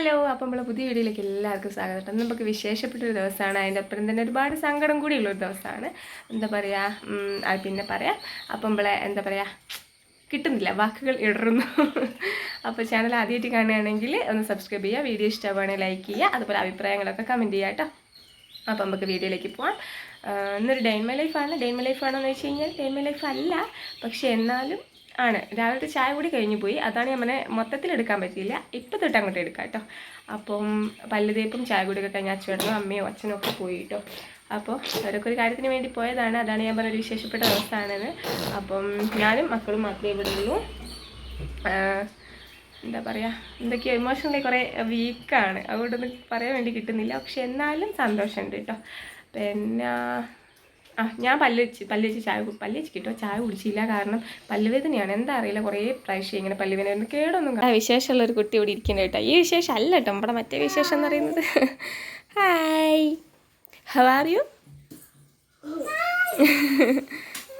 Hello അപ്പം നമ്മളെ പുതിയ വീഡിയോയിലേക്ക് എല്ലാവർക്കും സ്വാഗതം. കേട്ടോ നമുക്ക് വിശേഷപ്പെട്ട ഒരു ദിവസമാണ്. അതിന്റെ അപ്പുറം തന്നെ ഒരുപാട് സങ്കടം കൂടിയുള്ള ഒരു ദിവസമാണ്. എന്താ പറയുക അത് പിന്നെ പറയാം. അപ്പം നമ്മളെ എന്താ പറയുക കിട്ടുന്നില്ല. വാക്കുകൾ ഇടറുന്നു. അപ്പോൾ ചാനൽ ആദ്യമായിട്ട് കാണുകയാണെങ്കിൽ ഒന്ന് സബ്സ്ക്രൈബ് ചെയ്യുക. വീഡിയോ ഇഷ്ടമാണെങ്കിൽ ലൈക്ക് ചെയ്യുക. അതുപോലെ അഭിപ്രായങ്ങളൊക്കെ കമന്റ് ചെയ്യുക കേട്ടോ. അപ്പോൾ നമുക്ക് വീഡിയോയിലേക്ക് പോവാം. ഇന്നൊരു ഡൈൻമൈ ലൈഫാണ് മൈ ലൈഫാണോ എന്ന് വെച്ച് കഴിഞ്ഞാൽ ഡൈൻമൈ ലൈഫ് അല്ല. പക്ഷേ എന്നാലും ആണ്. രാവിലത്തെ ചായ കൂടി കഴിഞ്ഞു പോയി. അതാണ് ഞാൻ മൊത്തത്തിൽ എടുക്കാൻ പറ്റിയില്ല. ഇപ്പം തൊട്ട് അങ്ങോട്ട് എടുക്കാം കേട്ടോ. അപ്പം പല്ല് തേപ്പും ചായ കൂടിയൊക്കെ കഴിഞ്ഞ് അച്ഛനും അമ്മയും അച്ഛനും ഒക്കെ പോയി കേട്ടോ. അപ്പോൾ അവരൊക്കെ ഒരു കാര്യത്തിന് വേണ്ടി പോയതാണ്. അതാണ് ഞാൻ പറഞ്ഞൊരു വിശേഷപ്പെട്ട ദിവസമാണെന്ന് അപ്പം ഞാനും മക്കളും മാത്രമേ ഇവിടെ എന്താ പറയുക എന്തൊക്കെയോ ഇമോഷണലി കുറേ വീക്കാണ് അതുകൊണ്ടൊന്നും പറയാൻ വേണ്ടി കിട്ടുന്നില്ല. പക്ഷെ എന്നാലും സന്തോഷമുണ്ട് കേട്ടോ. പിന്നെ ആ ഞാൻ പല്ല് വെച്ച് പല്ല് വെച്ച് ചായ പല്ലുവെച്ച് പല്ല് വെച്ച് കിട്ടോ ചായ കുടിച്ചില്ല. കാരണം പല്ലുവേദനയാണ്. എന്താ അറിയില്ല കുറേ പ്രാവശ്യം ഇങ്ങനെ പല്ലുവേദന കേടൊന്നും കാണാം വിശേഷമുള്ള ഒരു കുട്ടി ഇവിടെ ഇരിക്കുന്നു കേട്ടോ. ഈ വിശേഷം അല്ല കേട്ടോ നമ്മുടെ മറ്റേ വിശേഷം എന്ന് പറയുന്നത്. ഹായ് ഹൗ ആർ യു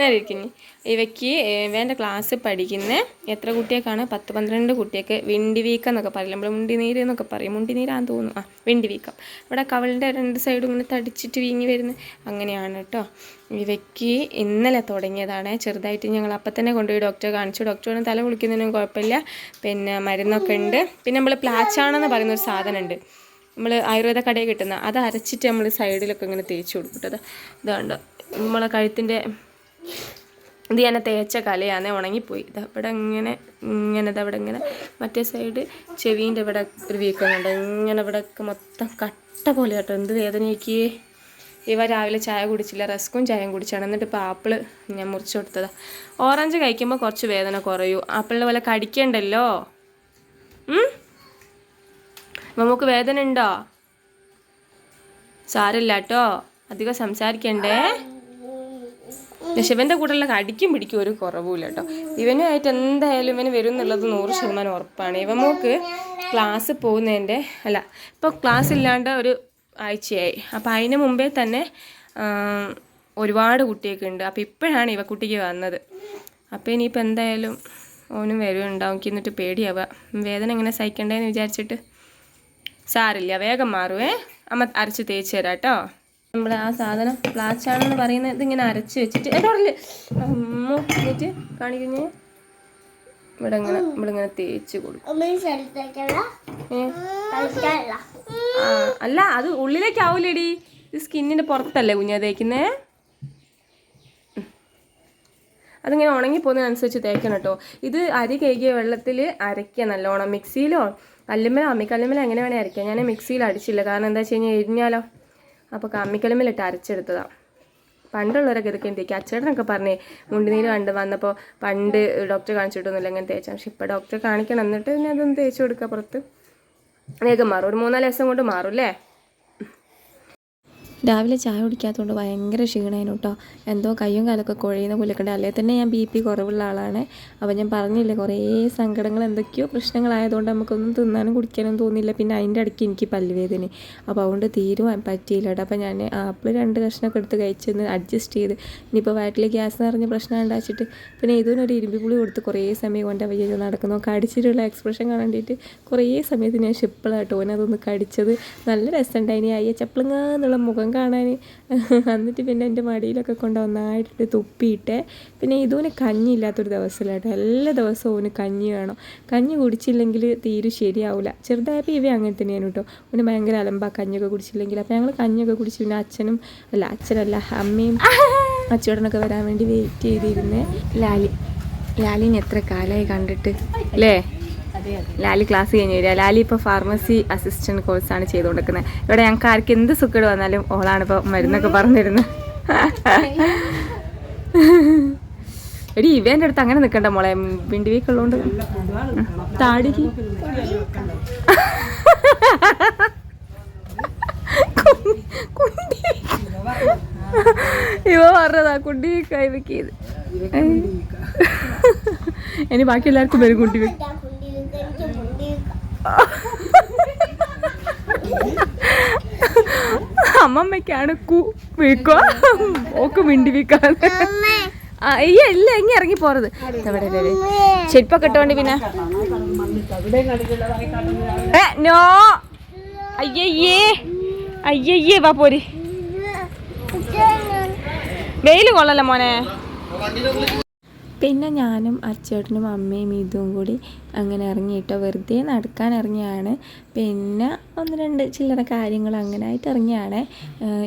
നേരെ ഇരിക്കുന്നു. ഇവയ്ക്ക് ഇവന്റെ ക്ലാസ് പഠിക്കുന്ന എത്ര കുട്ടിയൊക്കെയാണ് പത്ത് പന്ത്രണ്ട് കുട്ടിയൊക്കെ വിണ്ടി വീക്കം എന്നൊക്കെ പറയില്ല? നമ്മൾ മുണ്ടിനീര് എന്നൊക്കെ പറയും. മുണ്ടിനീരാന്ന് തോന്നുന്നു. ആ വിണ്ടി വീക്കം ഇവിടെ കവളിന്റെ രണ്ട് സൈഡും ഇങ്ങനെ തടിച്ചിട്ട് വീങ്ങി വരുന്നത് അങ്ങനെയാണ് കേട്ടോ ഇവയ്ക്ക് ഇന്നലെ തുടങ്ങിയതാണ്. ചെറുതായിട്ട് ഞങ്ങൾ അപ്പം തന്നെ കൊണ്ടുപോയി ഡോക്ടറെ കാണിച്ചു. ഡോക്ടറോട് തല കുളിക്കുന്നതിനും കുഴപ്പമില്ല. പിന്നെ മരുന്നൊക്കെ ഉണ്ട്. പിന്നെ നമ്മൾ പ്ലാച്ചാണെന്ന് പറയുന്ന ഒരു സാധനമുണ്ട്. നമ്മൾ ആയുർവേദ കടയിൽ കിട്ടുന്ന. അത് അരച്ചിട്ട് നമ്മൾ സൈഡിലൊക്കെ ഇങ്ങനെ തേച്ച് കൊടുക്കും കേട്ടോ ഇതുണ്ട് നമ്മളെ കഴുത്തിന്റെ ഇത് ഞാൻ തേച്ച കലയാണ് ഉണങ്ങിപ്പോയി. അവിടെ ഇങ്ങനെ ഇങ്ങനെ ഇതവിടെ ഇങ്ങനെ. മറ്റേ സൈഡ് ചെവീന്റെ ഇവിടെ ഒരു വീക്കുന്നുണ്ട് ഇങ്ങനെ ഇവിടെ മൊത്തം കട്ട പോലെ കേട്ടോ. എന്ത് വേദനയ്ക്ക് ഇവ രാവിലെ ചായ കുടിച്ചില്ല. റസ്കും ചായയും കുടിച്ചാണ്. എന്നിട്ട് ഇപ്പോൾ ആപ്പിൾ ഞാൻ മുറിച്ചു കൊടുത്തതാ. ഓറഞ്ച് കഴിക്കുമ്പോൾ കുറച്ച് വേദന കുറയൂ. ആപ്പിളിനെ പോലെ കടിക്കണ്ടല്ലോ? നമുക്ക് വേദന ഉണ്ടോ? സാരല്ല കേട്ടോ. അധികം സംസാരിക്കണ്ടേ? ശിവന്റെ കൂടെയുള്ള കടിക്കും പിടിക്കും ഒരു കുറവുമില്ല കേട്ടോ. ഇവനുമായിട്ട് എന്തായാലും ഇവന് വരും എന്നുള്ളത് നൂറ് ശതമാനം ഉറപ്പാണ്. ഇവമോക്ക് ക്ലാസ് പോകുന്നതിന്റെ അല്ല ഇപ്പോൾ ക്ലാസ് ഇല്ലാണ്ട് ഒരു ആഴ്ചയായി. അപ്പോൾ അതിന് മുമ്പേ തന്നെ ഒരുപാട് കുട്ടിയൊക്കെ ഉണ്ട്. അപ്പോൾ ഇപ്പോഴാണ് ഇവ കുട്ടിക്ക് വന്നത്. അപ്പോൾ ഇനിയിപ്പോൾ എന്തായാലും ഓനും വരുന്നുണ്ടാവും. എനിക്ക് എന്നിട്ട് പേടിയാവുക വേദന എങ്ങനെ സഹിക്കണ്ടേന്ന് വിചാരിച്ചിട്ട്. സാരില്ല വേഗം മാറുവേ അമ്മ അരച്ച് തേച്ച് തരാം കേട്ടോ. നമ്മൾ ആ സാധനം പ്ലാച്ചാണെന്ന് പറയുന്നത് ഇതിങ്ങനെ അരച്ച് വെച്ചിട്ട് എടോറിൽ എന്നിട്ട് കാണിക്കുന്നേ? ഇവിടെ ഇങ്ങനെ ഇവിടെ ഇങ്ങനെ തേച്ച് കൊടുക്കും അല്ല അത് ഉള്ളിലേക്ക് ആവൂലേടി ഇത് സ്കിന്നിന്റെ പുറത്തല്ലേ കുഞ്ഞാ തേക്കുന്നേ. അതിങ്ങനെ ഉണങ്ങി പോകുന്നതിനനുസരിച്ച് തേക്കണം കേട്ടോ. ഇത് അരി കഴുകിയ വെള്ളത്തിൽ അരയ്ക്കുക നല്ലോണം. മിക്സിയിലോ കല്ലുമ്മലോ അമ്മിക്കല്ലുമ്മലോ എങ്ങനെ വേണേൽ അരയ്ക്കാം. ഞാൻ മിക്സിയിൽ അടിച്ചില്ല. കാരണം എന്താ വെച്ച് കഴിഞ്ഞാൽ എരിഞ്ഞാലോ? അപ്പോൾ കമ്മിക്കല്ലുമ്മലിട്ട് അരച്ചെടുത്തതാണ് പണ്ടുള്ളവരൊക്കെ ഇതൊക്കെ തേക്കും അച്ചേട്ടനൊക്കെ പറഞ്ഞേ മുണ്ടിനീര് കണ്ട് വന്നപ്പോൾ പണ്ട് ഡോക്ടറെ കാണിച്ചിട്ടൊന്നുമില്ല ഇങ്ങനെ തേച്ചാൽ പക്ഷെ ഇപ്പോൾ ഡോക്ടറെ കാണിക്കണം. എന്നിട്ട് പിന്നെ അതൊന്ന് തേച്ച് കൊടുക്കുക പുറത്ത്. വേഗം മാറും. ഒരു മൂന്നാൽ ദിവസം കൊണ്ട് മാറും അല്ലേ? രാവിലെ ചായ കുടിക്കാത്തതുകൊണ്ട് ഭയങ്കര ക്ഷീണമായിരുന്നു കേട്ടോ. എന്തോ കയ്യും കാലൊക്കെ കുഴയുന്ന പോലെയൊക്കെ അല്ലേ? തന്നെ ഞാൻ ബി പി കുറവുള്ള ആളാണ്. അപ്പോൾ ഞാൻ പറഞ്ഞില്ലേ കുറേ സങ്കടങ്ങൾ എന്തൊക്കെയോ പ്രശ്നങ്ങളായതുകൊണ്ട് നമുക്കൊന്നും തിന്നാനും കുടിക്കാനും തോന്നില്ല പിന്നെ അതിന്റെ ഇടയ്ക്ക് എനിക്ക് പല്ലുവേദന. അപ്പോൾ അതുകൊണ്ട് തീരുമാൻ പറ്റിയില്ല കേട്ടോ. അപ്പോൾ ഞാൻ ആപ്പിൾ രണ്ട് കഷ്ണമൊക്കെ എടുത്ത് കഴിച്ചൊന്ന് അഡ്ജസ്റ്റ് ചെയ്ത് ഇനിയിപ്പോൾ വയറ്റിൽ ഗ്യാസ് നിറഞ്ഞ പ്രശ്നം ഉണ്ടാച്ചിട്ട് പിന്നെ ഇതിനൊരു ഇരുമ്പിപ്പുളി കൊടുത്ത് കുറേ സമയം കൊണ്ട് അവയ്യ നടക്കുന്നു. കടിച്ചിട്ടുള്ള എക്സ്പ്രഷൻ കാണാണ്ടിട്ട് കുറേ സമയത്ത് ഞാൻ ഷിപ്പിളാട്ടോ ഓനതൊന്ന് കടിച്ചത് നല്ല രസമുണ്ടായിനി. അയ്യ ചപ്പിളങ്ങാന്നുള്ള മുഖം കാണാൻ. എന്നിട്ട് പിന്നെ എന്റെ മടിയിലൊക്കെ കൊണ്ട് ഒന്നായിട്ട് തുപ്പിയിട്ട് പിന്നെ ഇതുവിന് കഞ്ഞി ഇല്ലാത്തൊരു ദിവസമില്ലാട്ടോ. എല്ലാ ദിവസവും ഓന് കഞ്ഞി വേണം. കഞ്ഞി കുടിച്ചില്ലെങ്കിൽ തീരെ ശരിയാവില്ല ചെറുതായപ്പോൾ ഇവ അങ്ങനെ തന്നെയാണ് കേട്ടോ. ഓന് ഭയങ്കര അലമ്പാ കഞ്ഞിയൊക്കെ കുടിച്ചില്ലെങ്കിൽ. അപ്പോൾ ഞങ്ങൾ കഞ്ഞിയൊക്കെ കുടിച്ച് പിന്നെ അച്ഛനും അല്ല അച്ഛനല്ല അമ്മയും അച്ചോടനൊക്കെ വരാൻ വേണ്ടി വെയിറ്റ് ചെയ്തിരുന്നേ. ലാലി ലാലിനെ എത്ര കാലമായി കണ്ടിട്ട് അല്ലേ? ലാലി ക്ലാസ് കഴിഞ്ഞ് വരിക. ലാലി ഇപ്പോൾ ഫാർമസി അസിസ്റ്റന്റ് കോഴ്സാണ് ചെയ്തുകൊണ്ടിരിക്കുന്നത്. ഇവിടെ ഞങ്ങൾക്ക് ആർക്ക് എന്ത് സുഖം വന്നാലും ഓളാണ് ഇപ്പോൾ മരുന്നൊക്കെ പറഞ്ഞിരുന്നത്. എടി ഇവേന്റെ അടുത്ത് അങ്ങനെ നിൽക്കണ്ട മോളെ. വിണ്ടി വീക്ക് ഉള്ളതുകൊണ്ട് താടിക്ക്. കുണ്ടി ഇവ പറഞ്ഞതാ കുണ്ടി വീക്കായി വെക്കിയത് ഇനി ബാക്കി എല്ലാവർക്കും വരും കുണ്ടി വീക്ക് അമ്മമ്മയ്ക്കാണ് കു വീക്കോ? ഓക്ക് മിണ്ടി വീക്കാണ് അയ്യ ഇല്ല എങ്ങനെ ഇറങ്ങി പോറത് ചെരുപ്പൊക്കെ ഇട്ടോണ്ട് പിന്നെ. നോ. അയ്യേ അയ്യേ വാ പോരി. വെയിൽ കൊള്ളല്ല മോനെ? പിന്നെ ഞാനും അച്ചേട്ടനും അമ്മയും ഇതും കൂടി അങ്ങനെ ഇറങ്ങിയിട്ടോ വെറുതെ നടക്കാൻ ഇറങ്ങിയാണ്. പിന്നെ ഒന്ന് രണ്ട് ചില്ലറ കാര്യങ്ങൾ അങ്ങനെ ആയിട്ട് ഇറങ്ങിയാണ്.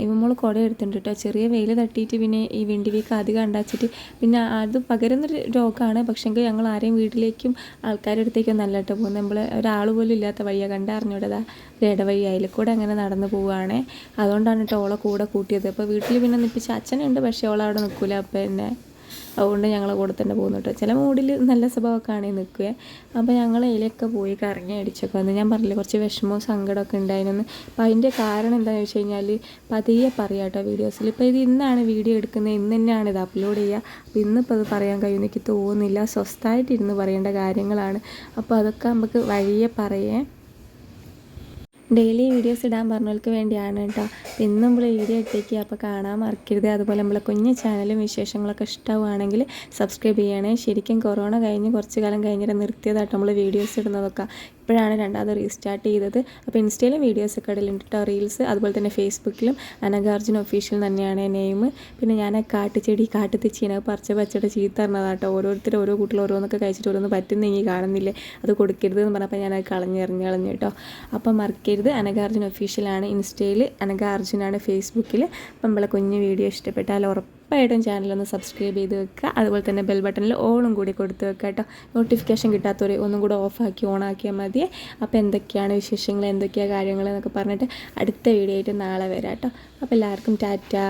ഇവമ്മോൾ കുട എടുത്തിട്ടുണ്ട് കേട്ടോ ചെറിയ വെയിൽ തട്ടിയിട്ട് പിന്നെ ഈ വിണ്ടി വീക്ക് അധികം കണ്ടാച്ചിട്ട് പിന്നെ അത് പകരുന്നൊരു രോഗമാണ് പക്ഷേങ്കിൽ ഞങ്ങൾ ആരെയും വീട്ടിലേക്കും ആൾക്കാരുടെ അടുത്തേക്കും നല്ല കേട്ടോ പോകുന്നത്. നമ്മൾ ഒരാൾ പോലും ഇല്ലാത്ത വഴിയാണ് കണ്ടറിഞ്ഞൂടതാ ഇടവഴി അതിൽ കൂടെ അങ്ങനെ നടന്നു പോവുകയാണ് അതുകൊണ്ടാണ് കേട്ടോ ഓളെ കൂടെ കൂട്ടിയത്. അപ്പോൾ വീട്ടിൽ പിന്നെ നിൽപ്പിച്ച അച്ഛനുണ്ട്. പക്ഷേ ഓളവിടെ നിൽക്കില്ല അപ്പം എന്നെ അതുകൊണ്ട് ഞങ്ങളെ കൂടെ തന്നെ പോകുന്നു കേട്ടോ. ചില മൂഡിൽ നല്ല സ്വഭാവമൊക്കെ ആണെങ്കിൽ നിൽക്കുക അപ്പോൾ ഞങ്ങൾ അതിലൊക്കെ പോയി കറങ്ങി അടിച്ചൊക്കെ. വന്ന് ഞാൻ പറഞ്ഞില്ല കുറച്ച് വിഷമവും സങ്കടമൊക്കെ ഉണ്ടായിരുന്നു അപ്പോൾ അതിന്റെ കാരണം എന്താണെന്ന് വെച്ച് കഴിഞ്ഞാൽ പതിയെ പറയാം കേട്ടോ വീഡിയോസിൽ ഇപ്പോൾ ഇത് ഇന്നാണ് വീഡിയോ എടുക്കുന്നത്. ഇന്ന് തന്നെയാണ് ഇത് അപ്ലോഡ് ചെയ്യുക. അപ്പോൾ ഇന്നിപ്പോൾ അത് പറയാൻ കഴിയുമെന്ന് എനിക്ക് തോന്നുന്നില്ല. സ്വസ്ഥമായിട്ടിരുന്ന് പറയേണ്ട കാര്യങ്ങളാണ്. അപ്പോൾ അതൊക്കെ നമുക്ക് വഴിയെ പറയേ. ഡെയിലി വീഡിയോസ് ഇടാൻ പറഞ്ഞവർക്ക് വേണ്ടിയാണ് കേട്ടോ. ഇന്നും നമ്മൾ വീഡിയോ ഇട്ടേക്ക്. അപ്പോൾ കാണാൻ മറക്കരുത്. അതുപോലെ നമ്മളെ കുഞ്ഞു ചാനലും വിശേഷങ്ങളൊക്കെ ഇഷ്ടമാണെങ്കിൽ സബ്സ്ക്രൈബ് ചെയ്യണേ. ശരിക്കും കൊറോണ കഴിഞ്ഞ് കുറച്ച് കാലം കഴിഞ്ഞിട്ട് നിർത്തിയതായിട്ട് നമ്മൾ വീഡിയോസ് ഇടുന്നതൊക്കെ. ഇപ്പോഴാണ് രണ്ടാമത് റീസ്റ്റാർട്ട് ചെയ്തത്. അപ്പോൾ ഇൻസ്റ്റയിലും വീഡിയോസ് ഒക്കെ ഇടലുണ്ട് കേട്ടോ റീൽസ് അതുപോലെ തന്നെ ഫേസ്ബുക്കിലും അനഗാർജുൻ ഒഫീഷ്യൽ തന്നെയാണ് നെയിം പിന്നെ ഞാൻ കാട്ടുചെടി ചീന പറിച്ച പച്ചയുടെ ചീത്ത പറഞ്ഞതാട്ടോ ഓരോരുത്തർ ഓരോ കൂട്ടിൽ ഓരോന്നൊക്കെ കഴിച്ചിട്ട് ഓരോന്ന് പറ്റുന്നെങ്കിൽ കാണുന്നില്ലേ. അത് കൊടുക്കരുത് എന്ന് പറഞ്ഞപ്പോൾ ഞാനത് കളഞ്ഞെറിഞ്ഞ് കളഞ്ഞു കേട്ടോ അപ്പം മറക്കരുത്. അനഗാർജുൻ ഒഫീഷ്യലാണ് ഇൻസ്റ്റയിൽ. അനഗാർജുനാണ് ഫേസ്ബുക്കിൽ അപ്പം നമ്മളെ കുഞ്ഞ് വീഡിയോ ഇഷ്ടപ്പെട്ടാൽ ഉറപ്പായിട്ടും ചാനലൊന്ന് സബ്സ്ക്രൈബ് ചെയ്ത് വെക്കുക. അതുപോലെ തന്നെ ബെൽ ബട്ടണിൽ ഓണും കൂടി കൊടുത്ത് വെക്കുക കേട്ടോ. നോട്ടിഫിക്കേഷൻ കിട്ടാത്തവർ ഒന്നും കൂടെ ഓഫാക്കി ഓണാക്കിയാൽ മതി. അപ്പോൾ എന്തൊക്കെയാണ് വിശേഷങ്ങൾ എന്തൊക്കെയാണ് കാര്യങ്ങൾ എന്നൊക്കെ പറഞ്ഞിട്ട് അടുത്ത വീഡിയോ ആയിട്ട് നാളെ വരാം കേട്ടോ. അപ്പോൾ എല്ലാവർക്കും ടാറ്റാ.